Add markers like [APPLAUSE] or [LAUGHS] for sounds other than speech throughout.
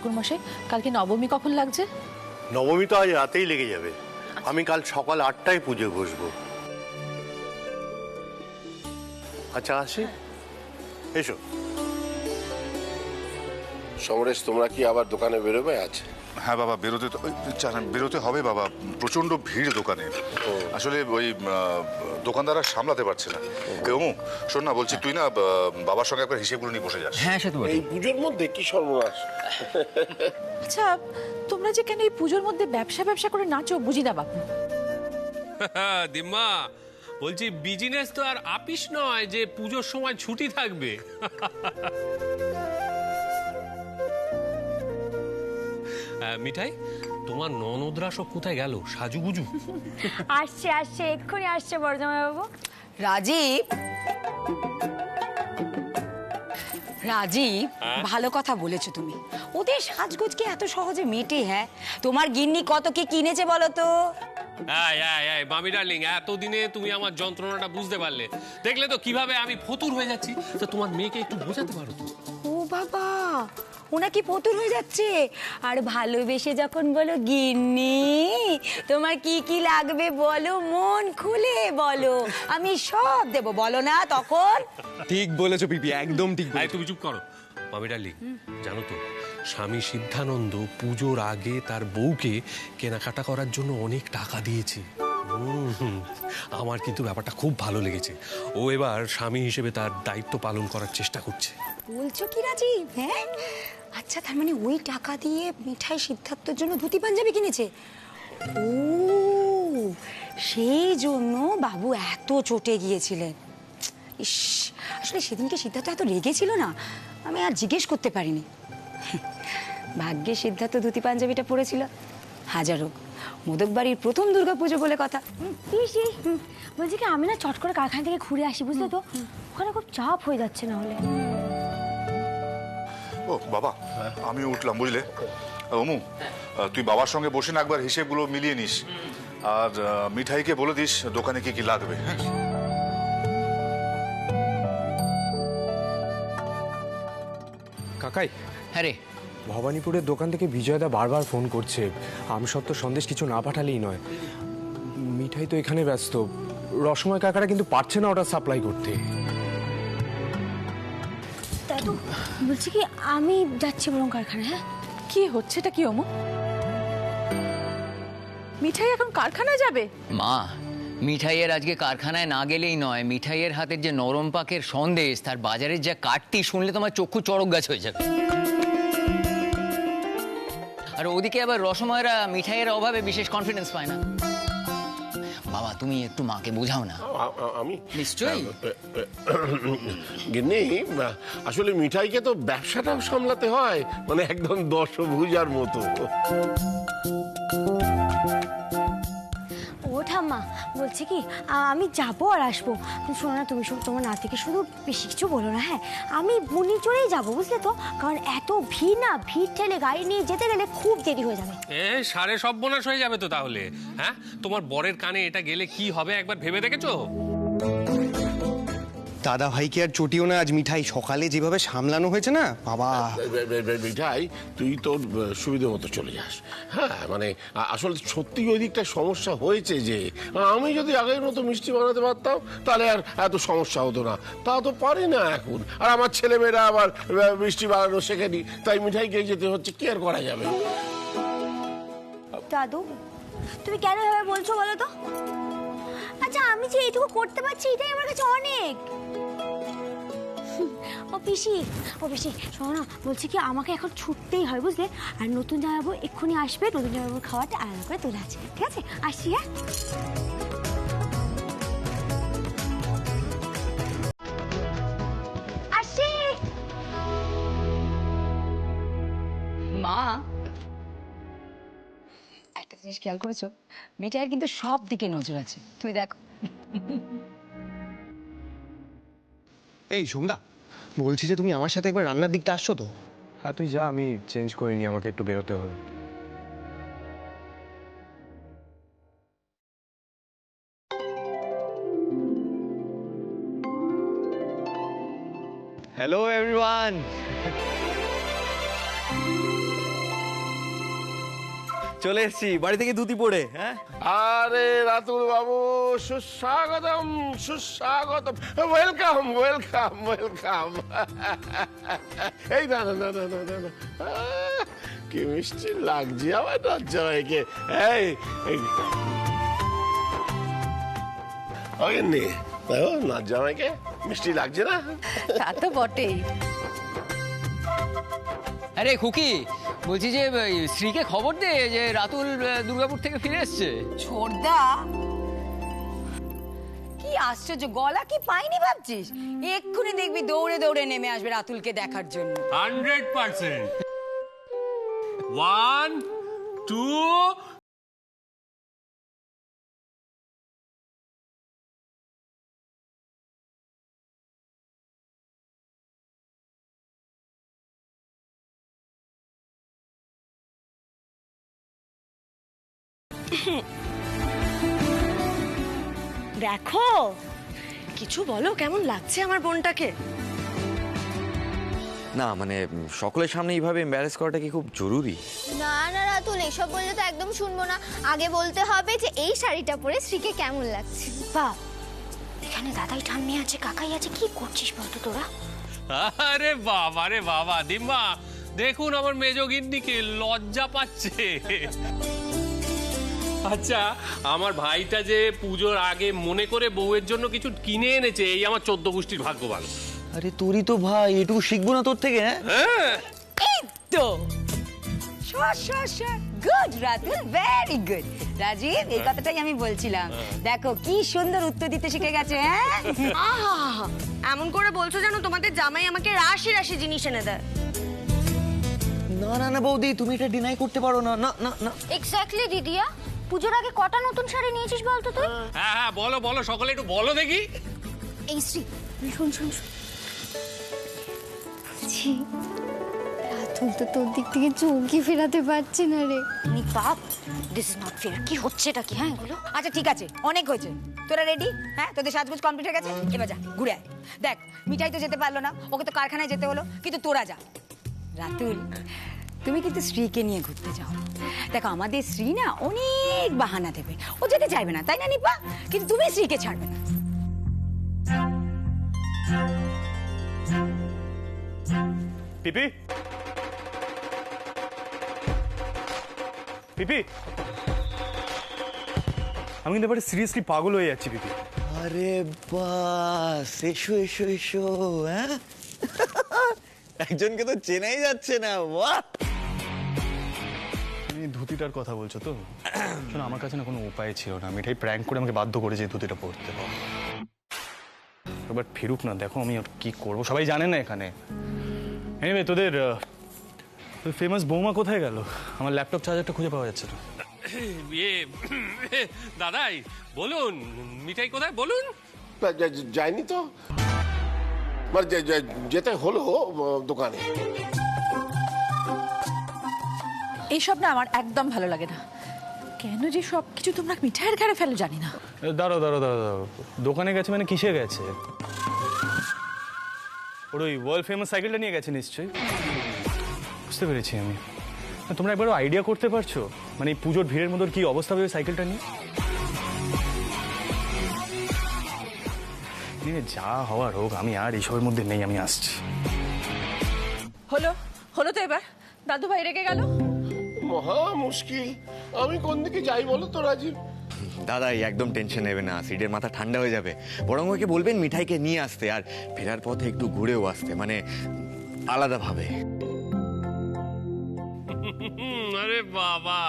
ঠাকুর মশাই কালকে নবমী কখন লাগছে? নবমী তো আজ রাতেই লেগে যাবে। আমি কাল সকাল আটটায় পুজো বসবো আচ্ছা আসি। এসো। সমরেশ তোমরা কি আবার দোকানে বেরোবে আজ? হ্যাঁ বাবা বেরোতে তো ওই জানেন বেরোতে হবে বাবা। প্রচণ্ড ভিড় দোকানে। আসলে ওই দোকানদাররা সামলাতে পারছে না। অমু শোন না বলছি তুই না বাবার সঙ্গে একবার হিসেবগুলো নিয়ে বসে যাস। হ্যাঁ সে তো এই পুজোর মধ্যে কি সর্বনাশ? আচ্ছা তোমরা যে কেন এই পুজোর মধ্যে ব্যবসা ব্যবসা করে নাচো বুঝি না বাপু? [LAUGHS] দিম্মা বলছি বিজনেস তো আর আপিস নয় যে পুজোর সময় ছুটি থাকবে। [LAUGHS] মিঠাই তোমার ননদরা সব কোথায় গেল? সাজুগুজু। আসছে আসছে এক্ষুনি আসছে বর্ধমান বাবু রাজীব রাজীব ভালো কথা বলেছ তুমি। ওদের সাজগোজ কি এত সহজে মেটে হ্যাঁ? তোমার গিন্নি কত কি কিনেছে বলো তো? মামি ডার্লিং এতদিনে তুমি আমার যন্ত্রণাটা বুঝতে পারলে। দেখলে তো কীভাবে আমি ফতুর হয়ে যাচ্ছি। তো তোমার মেয়েকে একটু বোঝাতে পারো তো। ও বাবা ওনা কি পতুর হয়ে যাচ্ছে। আর ভালোবেসে যখন বলো গিন্নি তোমার কি কি লাগবে বলো মন খুলে বলো আমি সব দেব। বলো না তখন। ঠিক বলেছ পিপি একদম ঠিক তুমি চুপ করো। মামি ডার্লিং জানো তো স্বামী সিদ্ধানন্দ পুজোর আগে তার বউকে কেনাকাটা করার জন্য অনেক টাকা দিয়েছে। আমার কিন্তু ব্যাপারটা খুব ভালো লেগেছে। ও এবার স্বামী হিসেবে তার দায়িত্ব পালন করার চেষ্টা করছে। বলছো কি রাজীব? হ্যাঁ? আচ্ছা তার মানে ওই টাকা দিয়ে মিঠাই সিদ্ধার্থের জন্য ধুতি পাঞ্জাবি কিনেছে? ও সেই জন্য বাবু এত চটে গিয়েছিলেন। ইস আসলে সেদিনকে সিদ্ধার্থ এত রেগেছিল না আমি আর জিজ্ঞেস করতে পারিনি। ভাগ্যে সিদ্ধার্থ ধুতি পাঞ্জাবিটা পরেছিল। হাজার। হোক মোদক বাড়ির প্রথম দুর্গাপুজো বলে কথা। বলছি কি আমি না চট করে কারখানা থেকে ঘুরে আসি বুঝলে তো? ওখানে খুব চাপ হয়ে যাচ্ছে না হলে। ও বাবা আমি উঠলাম বুঝলে? অমু তুই বাবার সঙ্গে বসে না একবার হিসেবগুলো মিলিয়ে নিস। আর মিঠাইকে বলে দিস দোকানে কি কি লাগবে হ্যাঁ? কাকাই হ্যাঁ রে। ভবানীপুরের দোকান থেকে বিজয়দা বারবার ফোন করছে। আমসত্ত্ব সন্দেশ কিছু না পাঠালেই নয়। মিঠাই তো এখানে ব্যস্ত। রসময় কাকারা কিন্তু পারছে না ওটা সাপ্লাই করতে। দাদু বলছি কি আমি যাচ্ছি বরং কারখানা হ্যাঁ? কি হচ্ছেটা কি অমু? মিঠাই এখন কারখানায় যাবে? মা মিঠাইয়ের আজকে কারখানায় না গেলেই নয়। মিঠাইয়ের হাতের যে নরম পাকের সন্দেশ তার বাজারের যা কাটতি শুনলে তোমার চক্ষু চড়ক গাছ হয়ে যাবে। আর ওদিকে আবার রসময়রা মিঠাইয়ের অভাবে বিশেষ কনফিডেন্স পায় না। বাবা তুমি একটু মাকে বোঝাও না। আমি? নিশ্চয়ই। গিন্নি আসলে মিঠাইকে তো ব্যবসাটাও সামলাতে হয় মানে একদম দশভুজার মতো। বলছি কি আমি যাব আর আসব। শোনো না, তুমি শুধু তোমার নাতিকে শুধু বেশি কিছু বলো না হ্যাঁ? আমি বনি চড়েই যাব, বুঝলে তো? কারণ এত ভিড় না, ভিড় ঠেলে গাড়ি নিয়ে যেতে গেলে খুব দেরি হয়ে যাবে। এ, সাড়ে সর্বনাশ হয়ে যাবে তো তাহলে হ্যাঁ? তোমার বরের কানে এটা গেলে কি হবে একবার ভেবে দেখেছ? দাদা ভাইকে আর চটিও না আজ মিঠাই। সকালে যেভাবে সামলানো হয়েছে না বাবা। মিঠাই তুই তোর সুবিধে মতো চলে যাস। হ্যাঁ মানে আসলে সত্যি ওই দিকটা সমস্যা হয়েছে যে আমি যদি আগের মতো মিষ্টি বানাতে পারতাম তাহলে আর এত সমস্যা হতো না। তা তো পারি না এখন। আর আমার ছেলেমেয়েরা আবার মিষ্টি বানানো শেখেনি তাই মিঠাই মিঠাইকে যেতে হচ্ছে কি আর করা যাবে? দাদু তুমি কেন এভাবে বলছো বলো তো? আচ্ছা আমি যে এইটুকু করতে পারছি, এটাই আমার কাছে অনেক। ও পিসি ও পিসি, শোনো না, বলছি কি, আমাকে এখন ছুটতেই হয় বুঝলে? আর নতুন জামাবো এক্ষুনি আসবে, নতুন জামাবো খাওয়াটা আলাদা করে তোলা আছে, ঠিক আছে? আসি হ্যাঁ? খেয়াল করেছ? মিঠাইয়ের কিন্তু সব দিকে নজর আছে। তুমি দেখো। এই সন্ধ্যা বলছি যে তুমি আমার সাথে একবার রান্নার দিকটা আসছো তো? হ্যাঁ তুই যা আমি চেঞ্জ করে নিই আমাকে একটু বেরোতে হবে। হ্যালো এভরিওয়ান চলে এসেছি বাড়ি থেকে ধুতি পরে হ্যাঁ? আরে রাতুল বাবু সুস্বাগতম সুস্বাগতম ওয়েলকাম ওয়েলকাম ওয়েলকাম এই না না না না না না কি মিষ্টি লাগছে আমার রাজ্জামাইকে এই এই। ওই নে দেখো নাজ্জামাইকে মিষ্টি লাগছে না? তা তো বটেই। আরে খুকি বলছি যে এই, শ্রীকে খবর দে যে রাতুল আহ, দুর্গাপুর থেকে ফিরে এসছে। ছোড়দা কি আশ্চর্য গলা কি পাইনি ভাবছিস? এক্ষুনি দেখবি দৌড়ে দৌড়ে নেমে আসবে রাতুলকে দেখার জন্য। Hundred percent. ওয়ান টু [LAUGHS] দেখো কিছু বলো কেমন লাগছে আমার বোনটাকে? না মানে সকলের সামনে এইভাবে এম্বারেস করাটা কি খুব জরুরি? না না রাতুল এসব বললে তো একদম শুনব না। আগে বলতে হবে যে এই শাড়িটা পরে শ্রীকে কেমন লাগছে। বা এখানে দাদাই ঠাম্মি আছে কাকাই আছে কি করছিস বলতো তোরা? আরে বাবা রে বাবা দিম্মা দেখুন আমার মেজগিন্নিকে লজ্জা পাচ্ছে। আচ্ছা আমার ভাইটা যে পুজোর আগে মনে করে বউয়ের জন্য কিছু কিনে এনেছে এই আমার চোদ্দ গোষ্ঠীর ভাগ্যবান আরে তোরই তো ভাই এটুকু শিখব না তোর থেকে হ্যাঁ? হ্যাঁ। তো। Good Ratul very good Rajib এই কথাটাই আমি বলছিলাম। দেখো কি সুন্দর উত্তর দিতে শিখে গেছে হ্যাঁ? আহা এমন করে বলছো যেন তোমাদের জামাই আমাকে রাশি রাশি জিনিস এনে দেয়। না না না বৌদি তুমি এটা ডিনাই করতে পারো না। না না না। এক্স্যাক্টলি দিদিয়া পুজোর আগে কটা নতুন শাড়ি নিয়েছিস বলতো তুই? হ্যাঁ হ্যাঁ বলো বলো সকলে একটু বলো দেখি। এই শ্রী শুন শুন শুন। বলছি রাতুল তো তোর দিক থেকে চৌকি ফেরাতে পারছে না রে। বাপ দিস ইজ নট ফেয়ার কি হচ্ছে এটা কি হ্যাঁ এগুলো? আচ্ছা ঠিক আছে অনেক হয়েছে। তোরা রেডি হ্যাঁ তোদের সাজগোজ কমপ্লিট হয়ে গেছে? এবার যা ঘুরে আয়। দেখ মিঠাই তো যেতে পারল না ওকে তো কারখানায় যেতে হলো কিন্তু তোরা যা। রাতুল তুমি কিন্তু শ্রীকে নিয়ে ঘুরতে যাও। দেখো আমাদের শ্রী না অনেক বাহানা দেবে। ও যেতে চাইবে না তাই না নিপা? কিন্তু তুমি শ্রীকে ছাড়বে না। পিপি? পিপি? আমি কিন্তু এবারে সিরিয়াসলি পাগল হয়ে যাচ্ছি পিপি। আরে বাস এসো এসো এসো হ্যাঁ? [LAUGHS] একজনকে তো চেনাই যাচ্ছে না বাহ! তুমি ধুতিটার কথা বলছো তো। শোনো আমার কাছে না কোনো উপায় ছিল না। মিঠাই প্র্যাঙ্ক করে আমাকে বাধ্য করেছে এই ধুতিটা পরতে। এবার ফিরুক না দেখো আমি কি করব। সবাই জানে না এখানে। এনিওয়ে তোদের ফেমাস বৌমা কোথায় গেল? আমার ল্যাপটপ চার্জারটা খুঁজে পাওয়া যাচ্ছে না। ইয়ে দাদাই বলুন মিঠাই কোথায় বলুন। যায়নি তো। মানে যেতে হলো দোকানে। এইসব না আমার একদম ভালো লাগে না। কেন যে সব কিছু তোমরা মিঠাইয়ের ঘাড়ে ফেলো জানি না। দাঁড়ো দাঁড়াও দাঁড়াও দাঁড়াও দোকানে গেছে মানে কিসে গেছে? ওর ওই ওয়ার্ল্ড ফেমাস সাইকেলটা নিয়ে গেছে নিশ্চয়ই। বুঝতে পেরেছি আমি। তোমরা একবারও আইডিয়া করতে পারছ? মানে এই পুজোর ভিড়ের মধ্যে ওর কি অবস্থা হবে সাইকেলটা নিয়ে? নিয়ে যা হওয়ার হোক আমি আর এইসবের মধ্যে নেই আমি আসছি। হলো হলো তো এবার। দাদু ভাই রেগে গেল। মহা মুশকিল। আমি কোন দিকে যাই বলো তো রাজীব? দাদা এই একদম টেনশন নেবে না সিডের মাথা ঠান্ডা হয়ে যাবে। বরং ওকে বলবেন মিঠাইকে নিয়ে আসতে আর ফেরার পথে একটু ঘুরেও আসতে মানে আলাদাভাবে। আরে বাবা।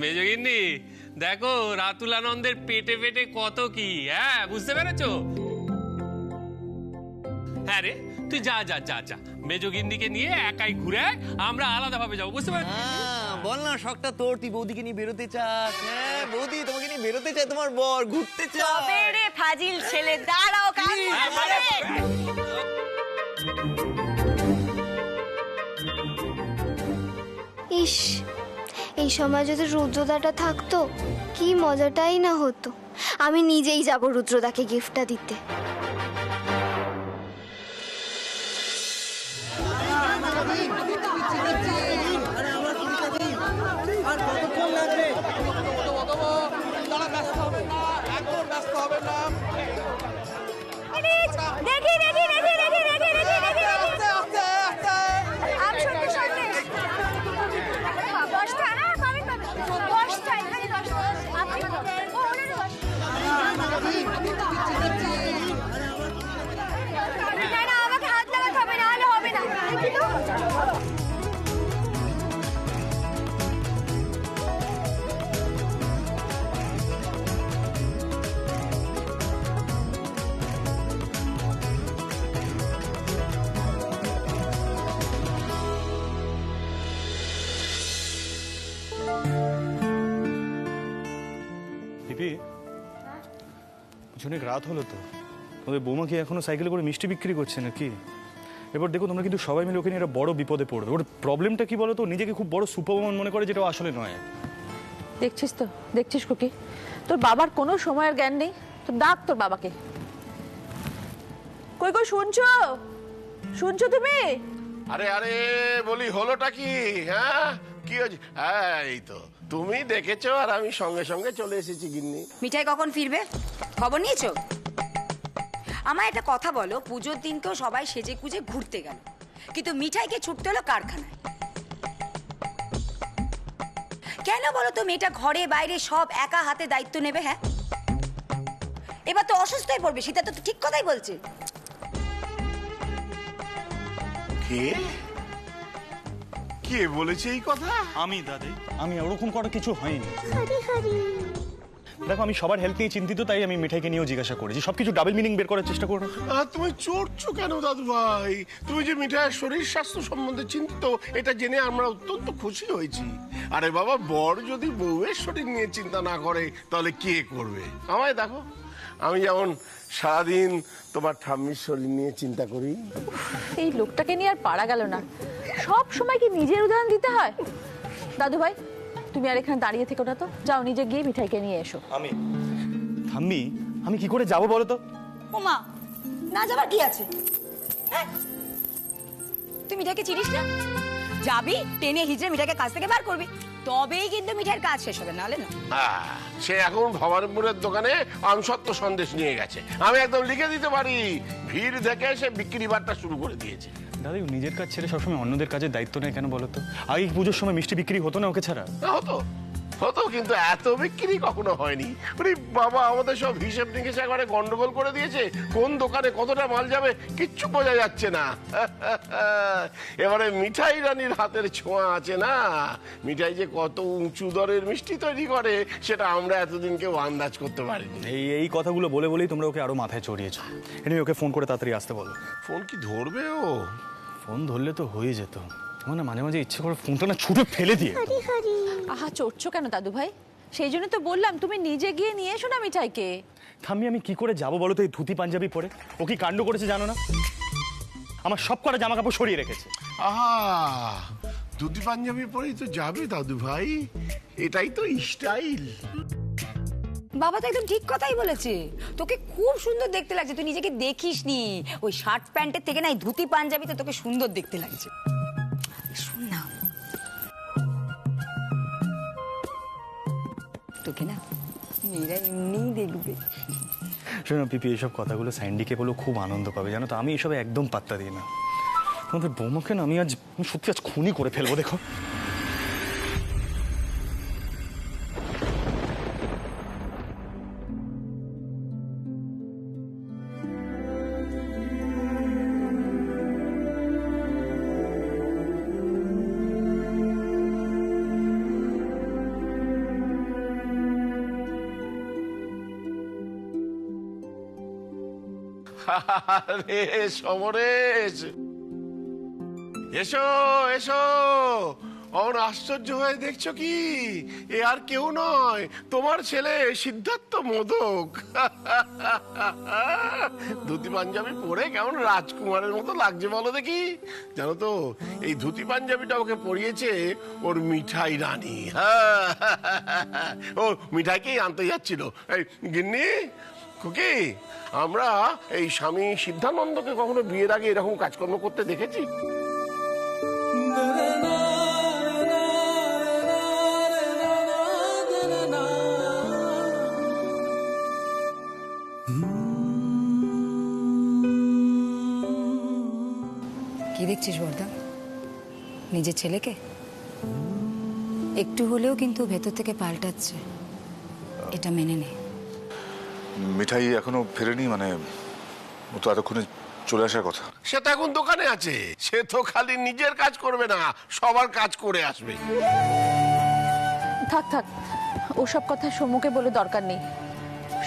মেজগিন্নি দেখো রাতুল আনন্দের পেটে পেটে কত কি হ্যাঁ বুঝতে পেরেছ? হ্যাঁ রে তুই যা যা যা যা। মেজগিন্নিকে নিয়ে একাই ঘুরে আমরা আলাদাভাবে যাব বুঝতে পারছিস হ্যাঁ, বল না শখটা তোর তুই বৌদিকে নিয়ে বেরোতে চাস। হ্যাঁ বৌদি তোমাকে নিয়ে বেরোতে চায় তোমার বর ঘুরতে তবে রে ফাজিল ছেলে? দাঁড়াও কাজ ইস এই সময় যদি রুদ্রদাটা থাকতো কি মজাটাই না হতো। আমি নিজেই যাব রুদ্রদাকে গিফটটা দিতে। রাত হলো তো। তোমাদের বৌমা কি এখনও সাইকেলে করে মিষ্টি বিক্রি করছে নাকি? এবার দেখো তোমরা কিন্তু সবাই মিলে ওকে নিয়ে একটা বড় বিপদে পড়বে। ওর প্রবলেমটা কি বলো তো নিজেকে খুব বড় সুপারম্যান মনে করে যেটা আসলে নয়। দেখছিস তো? দেখছিস খুকি? তোর বাবার কোনো সময়ের জ্ঞান নেই। তো ডাক তোর বাবাকে। কই কই শুনছো? শুনছো তুমি? আরে আরে বলি হলোটা কি? হ্যাঁ? কি হয়েছে? হ্যাঁ এই তো। তুমি দেখেছ আর আমি সঙ্গে সঙ্গে চলে এসেছি গিন্নি। মিঠাই কখন ফিরবে? খবর নিয়েছো? আমায় একটা কথা বলো পুজোর দিনকেও সবাই সেজে কুজে ঘুরতে গেল। কিন্তু মিঠাইকে ছুটতে হলো কারখানায়। কেন বলো তো মেয়েটা ঘরে বাইরে সব একা হাতে দায়িত্ব নেবে হ্যাঁ? এবার তো অসুস্থ হয়ে পড়বে সেটা তো ঠিক কথাই বলছে। কে? কে বলেছে এই কথা? আমি দাদি। আমি ওরকম করা কিছু হয়নি। দেখো আমি সবার হেলথ নিয়ে চিন্তিত তাই আমি মিঠাইকে নিয়েও জিজ্ঞাসা করেছি। সবকিছু ডাবল মিনিং বের করার চেষ্টা করো আহ, তুমি চড়ছো কেন দাদু ভাই? তুমি যে মিঠাইয়ের শরীর স্বাস্থ্য সম্বন্ধে চিন্তিত এটা জেনে আমরা অত্যন্ত খুশি হয়েছি। আরে বাবা বর যদি বউয়ের শরীর নিয়ে চিন্তা না করে তাহলে কে করবে? আমায় দেখো। আমি যেমন সারাদিন তোমার ঠাম্মির শরীর নিয়ে চিন্তা করি। এই লোকটাকে নিয়ে আর পারা গেল না। সব সময় কি নিজের উদাহরণ দিতে হয়? দাদু ভাই তুমি আর এখানে দাঁড়িয়ে থেকো না তো। যাও নিজে গিয়ে মিঠাইকে নিয়ে এসো। আমি। ঠাম্মি আমি কি করে যাব বলো তো? ওমা না যাবার কি আছে? হ্যাঁ? তুই মিঠাইকে চিনিস না? যাবি টেনে হিজড়ে মিঠাইকে কাছ থেকে বার করবি। তবেই কিন্তু মিঠার কাজ শেষ হবে নাহলে না। হ্যাঁ সে এখন ভবানীপুরের দোকানে আমসত্ব সন্দেশ নিয়ে গেছে। আমি একদম লিখে দিতে পারি। ভিড় দেখে সে বিক্রি বার্তা শুরু করে দিয়েছে। দাদা নিজের কাজ ছেড়ে সবসময় অন্যদের কাজের দায়িত্ব নেয় কেন বলো তো? আগে পুজোর সময় মিষ্টি বিক্রি হতো না ওকে ছাড়া? না হতো। হতো কিন্তু এত বিক্রি কখনো হয়নি। ওরে বাবা আমাদের সব হিসেব নিকেশ একবারে গন্ডগোল করে দিয়েছে। কোন দোকানে কতটা মাল যাবে কিচ্ছু বোঝা যাচ্ছে না। [LAUGHS] এবারে মিঠাই রানীর হাতের ছোঁয়া আছে না? মিঠাই যে কত উঁচু দরের মিষ্টি তৈরি করে সেটা আমরা এতদিন কেউ আন্দাজ করতে পারিনি। এই এই কথাগুলো বলে বলেই তোমরা ওকে আরও মাথায় চড়িয়েছো। এনে ওকে ফোন করে তাড়াতাড়ি আসতে বলো। ফোন কি ধরবে ও? ফোন ধরলে তো হয়ে যেত। আমার না মাঝে মাঝে ইচ্ছে করে ফোনটা না ছুটে ফেলে দিয়ে আহা চড়ছো কেন দাদু ভাই সেই জন্য তো বললাম তুমি নিজে গিয়ে নিয়ে এসো না মিঠাইকে। থাম্মি আমি কি করে যাব বলো তো এই ধুতি পাঞ্জাবি পরে? ও কি কাণ্ড করেছে জানো না? আমার সব কটা জামা কাপড় সরিয়ে রেখেছে। আহা ধুতি পাঞ্জাবি পরেই তো যাবে দাদু ভাই এটাই তো স্টাইল। বাবা তো একদম ঠিক কথাই বলেছে। তোকে খুব সুন্দর দেখতে লাগছে। তুই নিজেকে দেখিস নি ওই শার্ট প্যান্টের থেকে না এই ধুতি পাঞ্জাবিতে তোকে সুন্দর দেখতে লাগছে। শোন না তোকে না মেয়েরা এমনিই দেখবে। শোনো পিপি এইসব কথাগুলো স্যান্ডিকে বলেও খুব আনন্দ পাবে জানো তো? আমি এসবে একদম পাত্তা দিই না। তোমাদের বৌমাকে না আমি আজ সত্যি আজ খুনই করে ফেলব দেখো। সমরেশ। এসো এসো। আশ্চর্য হয়ে দেখছ কি? এ আর কেউ নয়, তোমার ছেলে সিদ্ধার্থ মোদক। ধুতি পাঞ্জাবি পরে কেমন রাজকুমারের মতো লাগছে বলো দেখি। জানো তো, এই ধুতি পাঞ্জাবিটা ওকে পরিয়েছে ওর মিঠাই রানী। হ্যাঁ। ও মিঠাইকেই আনতে যাচ্ছিল। গিন্নি খুকি আমরা এই স্বামী সিদ্ধানন্দকে কখনো বিয়ের আগে এরকম কাজকর্ম করতে দেখেছি? কি দেখছিস বর্দা? নিজের ছেলেকে? একটু হলেও কিন্তু ভেতর থেকে পাল্টাচ্ছে। এটা মেনে নেয় মিঠাই এখনও ফেরেনি মানে ও তো এতক্ষণে চলে আসার কথা। সে তো এখন দোকানে আছে। সে তো খালি নিজের কাজ করবে না সবার কাজ করে আসবে। থাক থাক ওসব কথা সমুকে বলে দরকার নেই।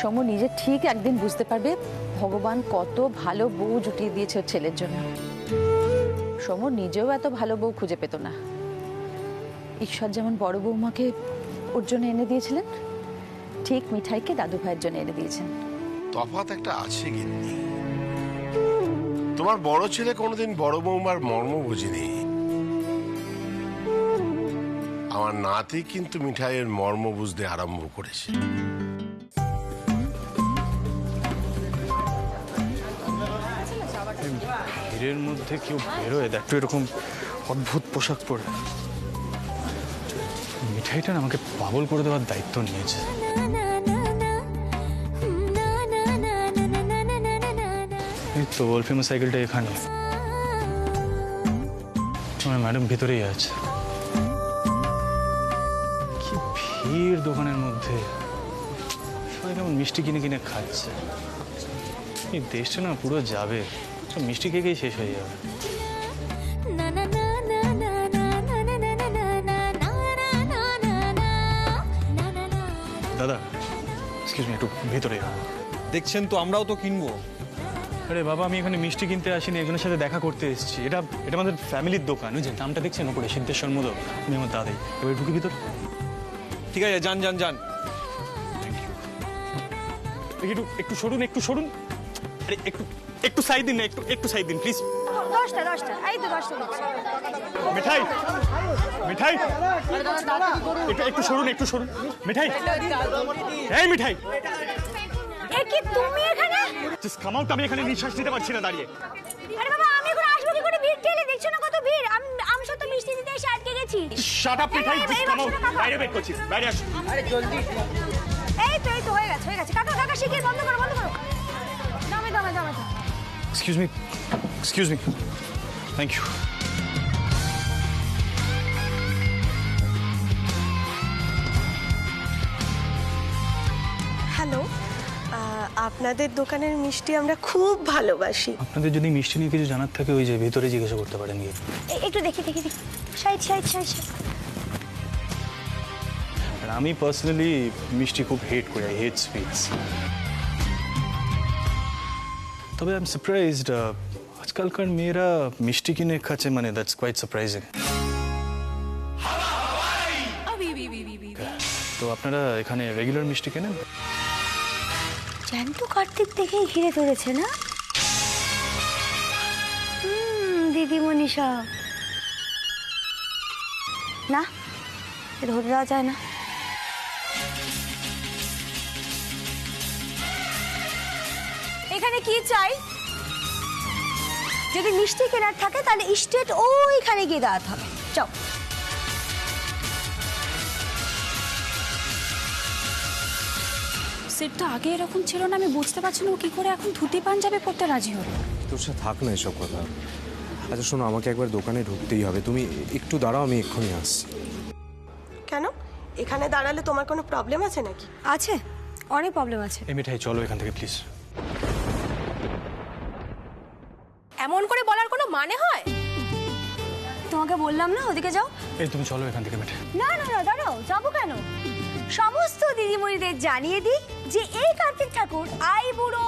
সমু নিজে ঠিক একদিন বুঝতে পারবে ভগবান কত ভালো বউ জুটিয়ে দিয়েছে ওর ছেলের জন্য। সমু নিজেও এত ভালো বউ খুঁজে পেত না। ঈশ্বর যেমন বড় বৌমাকে ওর জন্য এনে দিয়েছিলেন ঠিক মিঠাইকে দাদু ভাইয়ের জন্য এনে দিয়েছেন। তফাৎ একটা আছে গিন্নি। তোমার বড় ছেলে কোনোদিন বড় বৌমার মর্ম বুঝিনি। আমার নাতি কিন্তু মিঠাইয়ের মর্ম বুঝতে আরম্ভ করেছে। ভিড়ের মধ্যে কেউ বেরোয় দেখো এরকম অদ্ভুত পোশাক পরে। মিঠাইটা আমাকে পাগল করে দেওয়ার দায়িত্ব নিয়েছে। তো ওয়ার্ল্ড ফেমাস সাইকেলটা এখানে আমার ম্যাডাম ভিতরেই আছে কি ভিড় দোকানের মধ্যে সবাই কেমন মিষ্টি কিনে কিনে খাচ্ছে এই দেশটা না পুরো যাবে সব মিষ্টি খেয়েই শেষ হয়ে যাবে দাদা এক্সকিউজ মি একটু ভিতরে দেখছেন তো আমরাও তো কিনবো আরে বাবা আমি এখানে মিষ্টি কিনতে আসিনি একজনের সাথে দেখা করতে এসেছি। এটা এটা আমাদের ফ্যামিলির দোকান ওই যে নামটা দেখছেন ওপরে সিদ্ধেশ্বর মোদক আমি আমার দাদাই। এবার ঢুকি ভিতর। ঠিক আছে যান যান যান। একটু একটু সরুন একটু সরুন। আরে একটু একটু সাইড দিন না একটু একটু সাইড দিন প্লিজ দশটা দশটা এই তো দশটা মিঠাই মিঠাই। একটু একটু সরুন একটু সরুন। মিঠাই। এই মিঠাই। কি তুমি এখানে? জাস্ট কাম আউট আমি এখানে নিঃশ্বাস নিতে পারছি না দাঁড়িয়ে। আরে বাবা আমি এখন আসব কি করে? ভিড় ঠেলে দেখছ না কত ভিড়? আমি আমি সত্য মিষ্টি দিতে এসে আটকে গেছি। Shut up Mithai. এই, জাস্ট কাম আউট বাইরে বের করছি। বাইরে আসুন এই তো এই তো হয়ে গেছে হয়ে গেছে। কাকা কাকা শিখিয়ে বন্ধ করো বন্ধ করো। দামে দামে দামে excuse me excuse me thank you hello আপনাদের দোকানের মিষ্টি আমরা খুব ভালোবাসি। আপনাদের যদি মিষ্টি নিয়ে কিছু জানার থাকে ওই যে ভিতরে জিজ্ঞাসা করতে পারেন গিয়ে। একটু দেখি দেখি দেখি। সাইড সাইড সাইড আমি পার্সোনালি মিষ্টি খুব হেট করি আই হেট সুইটস তবে আই এম সারপ্রাইজড আজকালকার মেয়েরা মিষ্টি কিনে খাচ্ছে মানে দ্যাটস কোয়াইট সারপ্রাইজিং তো আপনারা এখানে রেগুলার মিষ্টি কেনেন? জ্যান্ত কার্তিক দেখেই ঘিরে ধরেছে না? দিদিমণি সব। না হতে দেওয়া যায় না। এখানে কি চাই? যদি মিষ্টি কেনার থাকে, তাহলে স্টেট ওইখানে গিয়ে দাঁড়াতে হবে। যাও তো আগে এরকম ছিল না আমি বুঝতে পারছি না ও কি করে এখন ধুতি পাঞ্জাবে পড়তে রাজি হলো। তোর সাথে থাক না এসব কথা। আচ্ছা শোনো আমাকে একবার দোকানে ঢুকতেই হবে। তুমি একটু দাঁড়াও আমি এক্ষুনি আসছি। কেন? এখানে দাঁড়ালে তোমার কোনো প্রবলেম আছে নাকি? আছে অনেক প্রবলেম আছে। এই মিঠাই চলো এখান থেকে প্লিজ এমন করে বলার কোনো মানে হয়? তোমাকে বললাম না ওদিকে যাও। এই তুমি চলো এখান থেকে মিঠাই। না না না দাঁড়াও যাব কেন? সমস্ত দিদিমণিদের জানিয়ে দিই যে এই কার্তিক ঠাকুর আই বুড়ো।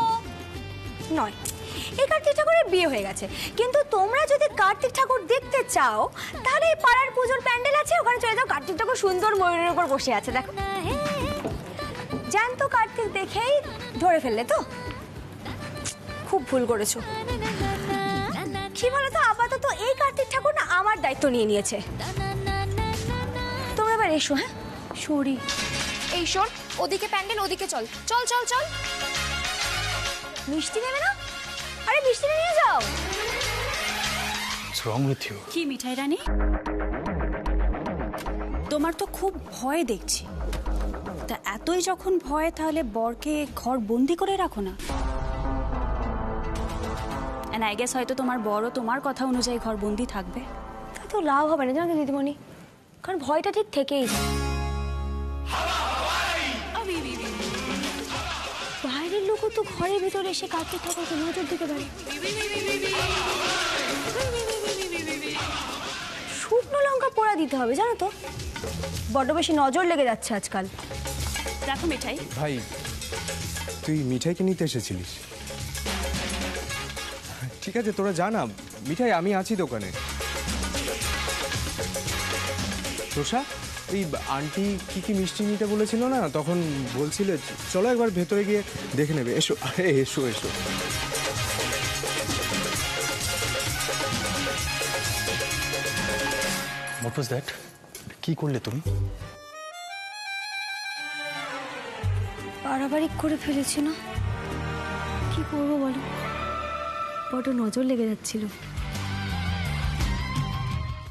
নয়, এই কার্তিক ঠাকুরের বিয়ে হয়ে গেছে। কিন্তু তোমরা যদি কার্তিক ঠাকুর দেখতে চাও, তাহলে এই পাড়ার পুজোর প্যান্ডেল আছে, ওখানে চলে যাও। কার্তিক ঠাকুর সুন্দর ময়ূরের উপর বসে আছে, দেখো। জ্যান্ত কার্তিক দেখেই ধরে ফেললে তো? খুব ভুল করেছ। কি বলতো, আপাতত এই কার্তিক ঠাকুর না আমার দায়িত্ব নিয়ে নিয়েছে। তোমরা এবার এসো হ্যাঁ? সরি। এই শোন ওদিকে প্যান্ডেল ওদিকে চল। চল চল চল। মিষ্টি নেবে না? আরে মিষ্টি নিয়ে যাও। রং উইথ ইউ কি মিঠাই রানী? তোমার তো খুব ভয় দেখছি। তা এতই যখন ভয় তাহলে বরকে ঘর বন্দি করে রাখো না। অ্যান্ড আই গেস হয়তো তোমার বড় তোমার কথা অনুযায়ী ঘর বন্দি থাকবে। তা তো লাভ হবে না জানো তো দিদিমণি। কারণ ভয়টা ঠিক থেকেই যায়। তো ঘরের ভিতরে এসে কার্তিক ঠাকুরকে নজর দিতে পারে। শুকনো লঙ্কা পোড়া দিতে হবে জানো তো? বড্ড বেশি নজর লেগে যাচ্ছে আজকাল। দেখো মিঠাই। ভাই তুই মিঠাইকে নিতে এসেছিলিস। ঠিক আছে তোরা জানা মিঠাই আমি আছি দোকানে। তোষা? ওই আন্টি কি কি মিষ্টি নিতে বলেছিল না? তখন বলছিল চলো একবার ভেতরে গিয়ে দেখে নেবে। এসো আরে এসো এসো। হোয়াট ওয়াজ দ্যাট কি করলে তুমি? বাড়াবাড়ি করে ফেলেছি না? কি করব বলো? বড্ড নজর লেগে যাচ্ছিল।